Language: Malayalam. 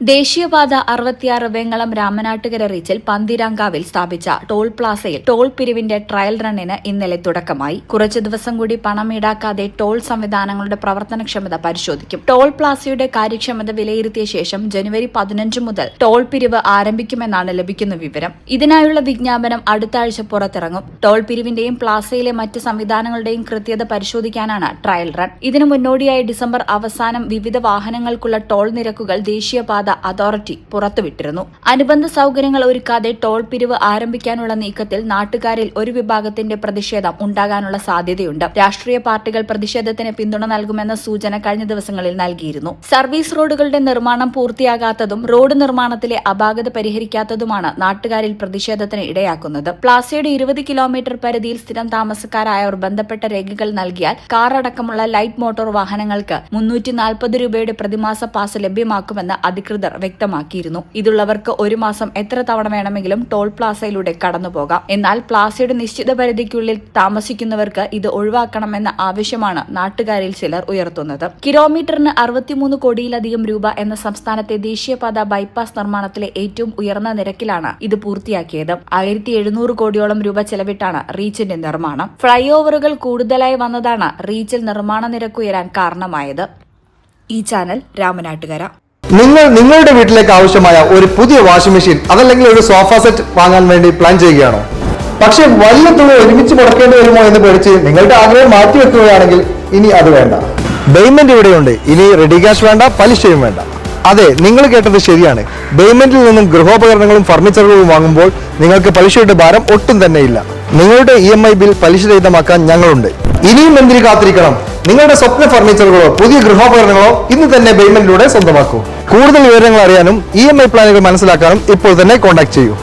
ദേശീയപാത അറുപത്തിയാറ് വെങ്ങളം രാമനാട്ടുകര റീച്ചിൽ പന്തിരാങ്കാവിൽ സ്ഥാപിച്ച ടോൾ പ്ലാസയിൽ ടോൾ പിരിവിന്റെ ട്രയൽ റണ്ണിന് ഇന്നലെ തുടക്കമായി. കുറച്ചു ദിവസം കൂടി പണം ഈടാക്കാതെ ടോൾ സംവിധാനങ്ങളുടെ പ്രവർത്തനക്ഷമത പരിശോധിക്കും. ടോൾ പ്ലാസയുടെ കാര്യക്ഷമത വിലയിരുത്തിയ ശേഷം ജനുവരി പതിനഞ്ച് മുതൽ ടോൾ പിരിവ് ആരംഭിക്കുമെന്നാണ് ലഭിക്കുന്ന വിവരം. ഇതിനായുള്ള വിജ്ഞാപനം അടുത്ത ആഴ്ച പുറത്തിറങ്ങും. ടോൾ പിരിവിന്റെയും പ്ലാസയിലെ മറ്റ് സംവിധാനങ്ങളുടെയും കൃത്യത പരിശോധിക്കാനാണ് ട്രയൽ റൺ. ഇതിനു മുന്നോടിയായി ഡിസംബർ അവസാനം വിവിധ വാഹനങ്ങൾക്കുള്ള ടോൾ നിരക്കുകൾ ദേശീയപാത അതോറിറ്റി പുറത്തുവിട്ടിരുന്നു. അനുബന്ധ സൗകര്യങ്ങൾ ഒരുക്കാതെ ടോൾ പിരിവ് ആരംഭിക്കാനുള്ള നീക്കത്തിൽ നാട്ടുകാരിൽ ഒരു വിഭാഗത്തിന്റെ പ്രതിഷേധം ഉണ്ടാകാനുള്ള സാധ്യതയുണ്ട്. രാഷ്ട്രീയ പാർട്ടികൾ പ്രതിഷേധത്തിന് പിന്തുണ നൽകുമെന്ന സൂചന കഴിഞ്ഞ ദിവസങ്ങളിൽ നൽകിയിരുന്നു. സർവീസ് റോഡുകളുടെ നിർമ്മാണം പൂർത്തിയാകാത്തതും റോഡ് നിർമ്മാണത്തിലെ അപാകത പരിഹരിക്കാത്തതുമാണ് നാട്ടുകാരിൽ പ്രതിഷേധത്തിന് ഇടയാക്കുന്നത്. പ്ലാസയുടെ ഇരുപത് കിലോമീറ്റർ പരിധിയിൽ സ്ഥിരം താമസക്കാരായവർ ബന്ധപ്പെട്ട രേഖകൾ നൽകിയാൽ കാർ അടക്കമുള്ള ലൈറ്റ് മോട്ടോർ വാഹനങ്ങൾക്ക് മുന്നൂറ്റി രൂപയുടെ പ്രതിമാസ പാസ് ലഭ്യമാക്കുമെന്ന് അധികൃതർ വ്യക്തമാക്കിയിരുന്നു. ഇതുള്ളവർക്ക് ഒരു മാസം എത്ര തവണ വേണമെങ്കിലും ടോൾ പ്ലാസയിലൂടെ കടന്നുപോകാം എന്നാൽ പ്ലാസയുടെ നിശ്ചിത പരിധിക്കുള്ളിൽ താമസിക്കുന്നവർക്ക് ഇത് ഒഴിവാക്കണമെന്ന ആവശ്യമാണ് നാട്ടുകാരിൽ ചിലർ ഉയർത്തുന്നത്. കിലോമീറ്ററിന് അറുപത്തിമൂന്ന് കോടിയിലധികം രൂപ എന്ന സംസ്ഥാനത്തെ ദേശീയപാത ബൈപ്പാസ് നിർമ്മാണത്തിലെ ഏറ്റവും ഉയർന്ന നിരക്കിലാണ് ഇത് പൂർത്തിയാക്കിയത്. ആയിരത്തി എഴുന്നൂറ് കോടിയോളം രൂപ ചെലവിട്ടാണ് റീച്ചിന്റെ നിർമ്മാണം. ഫ്ലൈ ഓവറുകൾ കൂടുതലായി വന്നതാണ് റീച്ചിൽ നിർമ്മാണ നിരക്ക് ഉയരാൻ കാരണമായത്. ഈ ചാനൽ രാമനാട്ടുകര. നിങ്ങൾ നിങ്ങളുടെ വീട്ടിലേക്ക് ആവശ്യമായ ഒരു പുതിയ വാഷിംഗ് മെഷീൻ അതല്ലെങ്കിൽ ഒരു സോഫ സെറ്റ് വാങ്ങാൻ വേണ്ടി പ്ലാൻ ചെയ്യുകയാണോ? പക്ഷെ വലിയ തുക ഒരുമിച്ച് മുടക്കേണ്ടി വരുമോ എന്ന് പേടിച്ച് നിങ്ങളുടെ ആഗ്രഹം മാറ്റി വെക്കുകയാണെങ്കിൽ ഇനി അത് വേണ്ട. പേയ്മെന്റ് ഇവിടെയുണ്ട്. ഇനി റെഡി ക്യാഷ് വേണ്ട പലിശയും വേണ്ട. അതെ നിങ്ങൾ കേട്ടത് ശരിയാണ്. പേയ്മെന്റിൽ നിന്നും ഗൃഹോപകരണങ്ങളും ഫർണിച്ചറുകളും വാങ്ങുമ്പോൾ നിങ്ങൾക്ക് പലിശയുടെ ഭാരം ഒട്ടും തന്നെ ഇല്ല. നിങ്ങളുടെ ഇ എം ഐ ബിൽ പലിശ രഹിതമാക്കാൻ ഞങ്ങളുണ്ട്. ഇനിയും എന്തിനു കാത്തിരിക്കണം? നിങ്ങളുടെ സ്വപ്ന ഫർണിച്ചറുകളോ പുതിയ ഗൃഹോപകരണങ്ങളോ ഇന്ന് തന്നെ പേയ്മെന്റിലൂടെ സ്വന്തമാക്കൂ. കൂടുതൽ വിവരങ്ങൾ അറിയാനും ഇ എം ഐ പ്ലാനുകൾ മനസ്സിലാക്കാനും ഇപ്പോൾ തന്നെ കോൺടാക്ട് ചെയ്യൂ.